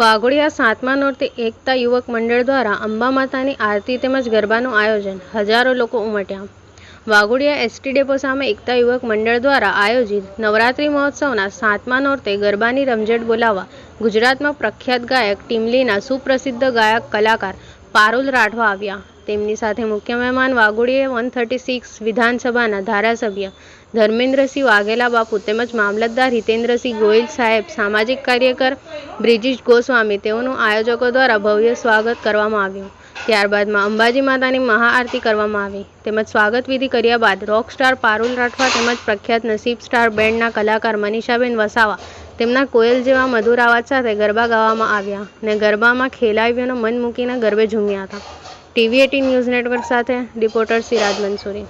વાઘોડિયા સાતમા નોરતે એકતા યુવક મંડળ દ્વારા અંબા માતાની આરતી તેમજ ગરબાનું આયોજન હજારો લોકો ઉમટ્યા. વાઘોડિયા એસટી ડેપો સામે એકતા યુવક મંડળ દ્વારા આયોજિત નવરાત્રી મહોત્સવના સાતમા નોરતે ગરબાની રમઝટ બોલાવવા ગુજરાતમાં પ્રખ્યાત ગાયક ટીમલીના સુપ્રસિદ્ધ ગાયક કલાકાર પારુલ રાઠવા આવ્યા. તેમની સાથે મુખ્ય મહેમાન વાઘોડીએ વન થર્ટી સિક્સ વિધાનસભાના ધારાસભ્ય ધર્મેન્દ્રસિંહ વાઘેલા બાપુ તેમજ મામલતદાર હિતેન્દ્રસિંહ ગોયલ સાહેબ, સામાજિક કાર્યકર બ્રિજિશ ગોસ્વામી તેઓનું આયોજકો દ્વારા ભવ્ય સ્વાગત કરવામાં આવ્યું. ત્યારબાદમાં અંબાજી માતાની મહાઆરતી કરવામાં આવી. તેમજ સ્વાગત વિધિ કર્યા બાદ રોક સ્ટાર પારુલ રાઠવા તેમજ પ્રખ્યાત નસીબ સ્ટાર બેન્ડના કલાકાર મનીષાબેન વસાવા તેમના કોયલ જેવા મધુર અવાજ સાથે ગરબા ગાવામાં આવ્યા અને ગરબામાં ખેલાડીઓનો મન મૂકીને ગરબે ઝૂમ્યા હતા. ટીવી એટીન ન્યૂઝ નેટવર્ક સાથે રિપોર્ટર સિરાજ મંસૂરી.